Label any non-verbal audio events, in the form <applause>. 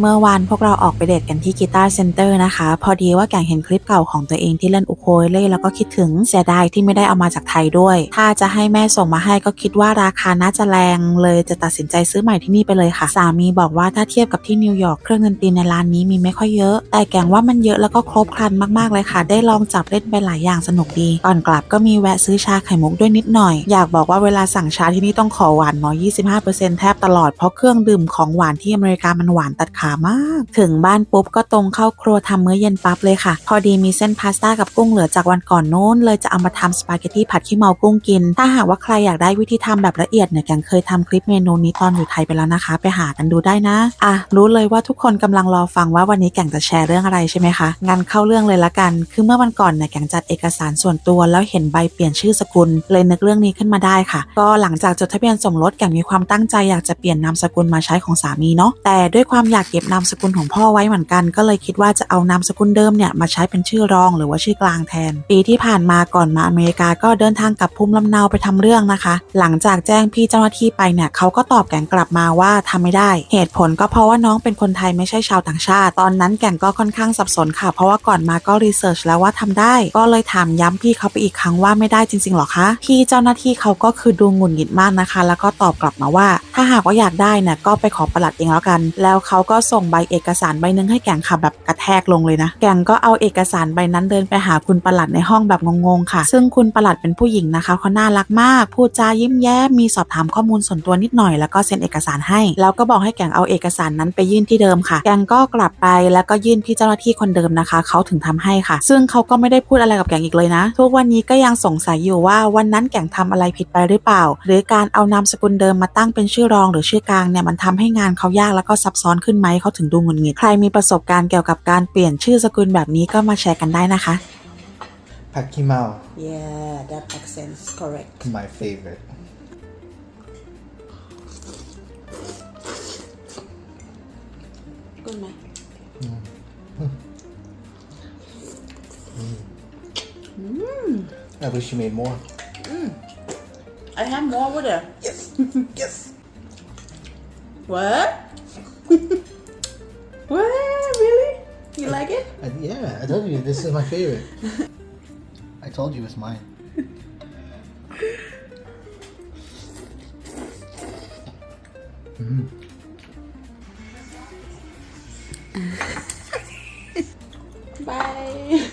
เมื่อวานพวกเราออกไปเดทกันที่กีตาร์เซ็นเตอร์นะคะ พอดีว่าแก่งเห็นคลิปเก่าของตัวเองที่เล่นอุโคเลเล่แล้วก็คิดถึงเสียดายที่ไม่ได้เอามาจากไทยด้วย ถ้าจะให้แม่ส่งมาให้ก็คิดว่าราคาน่าจะแรงเลยจะตัดสินใจซื้อใหม่ที่นี่ไปเลยค่ะ สามีบอกว่าถ้าเทียบกับที่นิวยอร์กเครื่องดนตรีในร้านนี้มีไม่ค่อยเยอะ แต่แก่งว่ามันเยอะแล้วก็ครบครันมากๆเลยค่ะ ได้ลองจับเล่นไปหลายอย่างสนุกดี ก่อนกลับก็มีแวะซื้อชาไข่มุกด้วยนิดหน่อย อยากบอกว่าเวลาสั่งชาที่นี่ต้องขอหวานน้อย 25%แทบตลอดเพราะเครื่องดื่มของหวานที่อเมริกามันหวานตัดขามาก ถึงบ้านปุ๊บก็ตรงเข้าครัวทำมื้อเย็นปั๊บเลยค่ะ พอดีมีเส้นพาสต้ากับกุ้งเหลือจากวันก่อนโน้นเลยจะเอามาทำสปาเกตตี้ผัดขี้เมากุ้งกิน ถ้าหากว่าใครอยากได้วิธีทำแบบละเอียดเนี่ยแกงเคยทำคลิปเมนูนี้ตอนอยู่ไทยไปแล้วนะคะ ไปหากันดูได้นะ อะรู้เลยว่าทุกคนกำลังรอฟังว่าวันนี้แกงจะแชร์เรื่องอะไรใช่ไหมคะงั้นเข้าเรื่องเลยละกัน คือเมื่อวันก่อนเนี่ยแกงจัดเอกสารส่วนตัว แล้วเห็นใบเปลี่ยนชื่อสกุล เลยนึกเรื่องนี้ขึ้นมาได้ค่ะ ก็หลังจากจดทะเบียนสมรสแกงมีความตั้งใจอยากจะเปลี่ยนนามสกุลมาใช้ของสามีเนาะแต่ด้วยความอยากเก็บนามสกุลของพ่อไว้เหมือนกัน ก็เลยคิดว่าจะเอานามสกุลเดิมเนี่ยมาใช้เป็นชื่อรองหรือว่าชื่อกลางแทน ปีที่ผ่านมาก่อนมาอเมริกาก็เดินทางกลับภูมิลำเนาไปทำเรื่องนะคะ หลังจากแจ้งพี่เจ้าหน้าที่ไปเนี่ยเขาก็ตอบแก่งกลับมาว่าทำไม่ได้ เหตุผลก็เพราะว่าน้องเป็นคนไทยไม่ใช่ชาวต่างชาติ ตอนนั้นแก่งก็ค่อนข้างสับสนค่ะ เพราะว่าก่อนมาก็รีเสิร์ชแล้วว่าทำได้ ก็เลยถามย้ำพี่เขาไปอีกครั้งว่าไม่ได้จริงๆหรอคะพี่เจ้าหน้าที่เขาก็คือดูหงุดหงิดมากนะคะ แล้วก็ตอบกลับมาว่า ถ้าหากว่าอยากได้เนี่ยก็ไปขอประหลัดเองแล้วกัน แล้วเขาก็ส่งใบเอกสารใบหนึงให้แก่งค่ะแบบกระแทกลงเลยนะ แก่งก็เอาเอกสารใบนั้นเดินไปหาคุณประหลัดในห้องแบบงงๆค่ะ ซึ่งคุณประหลัดเป็นผู้หญิงนะคะเขาน่ารักมาก พูดจายิ้มแย้มมีสอบถามข้อมูลส่วนตัวนิดหน่อยแล้วก็เซ็นเอกสารให้ แล้วก็บอกให้แก่งเอาเอกสารนั้นไปยื่นที่เดิมค่ะ แก่งก็กลับไปแล้วก็ยื่นพี่เจ้าหน้าที่คนเดิมนะคะเขาถึงทำให้ค่ะ ซึ่งเขาก็ไม่ได้พูดอะไรกับแก่งอีกเลยนะ ทุกวันนี้ก็ยังสงสัยอยู่ว่าวันนั้นแก่งทำอะไรผิดไปหรือเปล่า หรือการเอานามสกุลเดิมมาตั้งเป็นชื่อรองหรือชื่อกลางเนี่ยมันทำให้งานเขายากแล้วก็ซับซ้อนขึ้นไหมเขาถึงดูหงุดหงิดใครมีประสบการณ์เกี่ยวกับการเปลี่ยนชื่อสกุลแบบนี้ก็มาแชร์กันได้นะคะ Pakimao, Yeah, that accent is correct. my favorite. Good man. I wish you made more. I have more over there. Yes, yes. What? what? This is my favorite. I told you it's mine. Mm-hmm. <laughs> Bye.